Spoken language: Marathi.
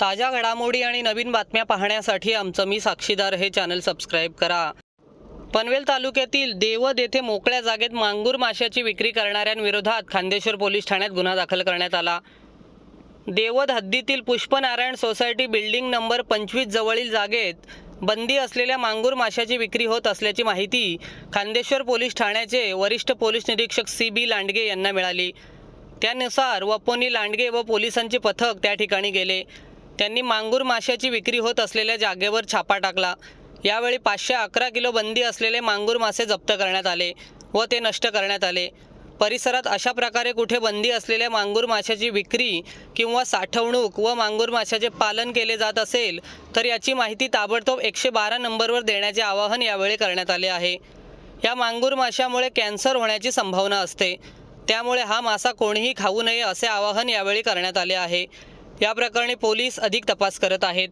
ताज्या घडामोडी आणि नवीन बातम्या पाहण्यासाठी आमचं मी साक्षीदार हे चॅनल सबस्क्राईब करा. पनवेल तालुक्यातील देवद येथे मोकळ्या जागेत मांगूर माशाची विक्री करणाऱ्यांविरोधात खांदेश्वर पोलीस ठाण्यात गुन्हा दाखल करण्यात आला. देवद हद्दीतील पुष्पनारायण सोसायटी बिल्डिंग नंबर पंचवीस जवळील जागेत बंदी असलेल्या मांगूर माशाची विक्री होत असल्याची माहिती खांदेश्वर पोलीस ठाण्याचे वरिष्ठ पोलीस निरीक्षक सी बी लांडगे यांना मिळाली. त्यानुसार वपोनी लांडगे व पोलिसांचे पथक त्या ठिकाणी गेले. त्यांनी मांगूर माशाची विक्री होत असलेल्या जागेवर छापा टाकला. यावेळी पाचशे अकरा किलो बंदी असलेले मांगूर मासे जप्त करण्यात आले व ते नष्ट करण्यात आले. परिसरात अशा प्रकारे कुठे बंदी असलेल्या मांगूर माशाची विक्री किंवा साठवणूक व मांगूर माशाचे पालन केले जात असेल तर याची माहिती ताबडतोब एकशे बारा नंबरवर देण्याचे आवाहन यावेळी करण्यात आले आहे. या मांगूर माशामुळे कॅन्सर होण्याची संभावना असते. त्यामुळे हा मासा कोणीही खाऊ नये असे आवाहन यावेळी करण्यात आले आहे. या प्रकरणी पोलीस अधिक तपास करत आहेत.